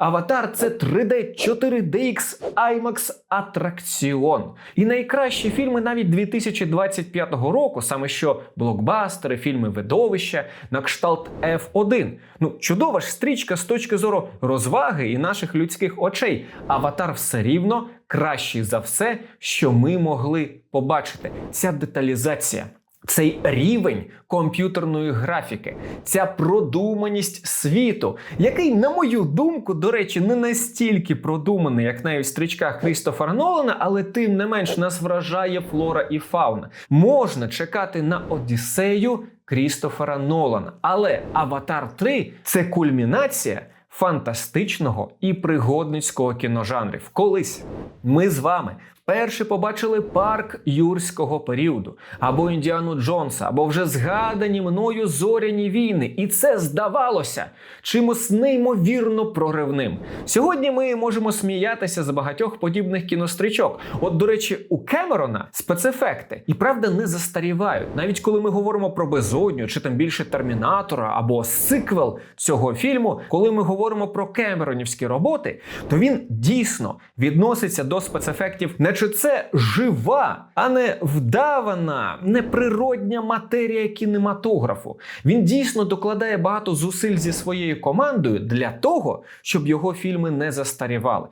Аватар це 3D 4DX IMAX атракціон. І найкращі фільми навіть 2025 року, саме що блокбастери, фільми видовища на кшталт F1. Ну, чудова ж стрічка з точки зору розваги і наших людських очей. Аватар все рівно кращий за все, що ми могли побачити. Ця деталізація. Цей рівень комп'ютерної графіки, ця продуманість світу, який, на мою думку, до речі, не настільки продуманий, як навіть в стрічках Крістофера Нолана, але тим не менш нас вражає флора і фауна. Можна чекати на Одіссею Крістофера Нолана. Але Аватар 3 це кульмінація фантастичного і пригодницького кіножанрів. Колись ми з вами вперше побачили парк юрського періоду, або Індіану Джонса, або вже згадані мною зоряні війни. І це здавалося чимось неймовірно проривним. Сьогодні ми можемо сміятися з багатьох подібних кінострічок. От, до речі, у Кемерона спецефекти і правда не застарівають. Навіть коли ми говоримо про безодню чи там більше термінатора або сиквел цього фільму, коли ми говоримо про кемеронівські роботи, то він дійсно відноситься до спецефектів, наче це жива, а не вдавана, неприродня матерія кінематографу. Він дійсно докладає багато зусиль зі своєю командою для того, щоб його фільми не застарівали.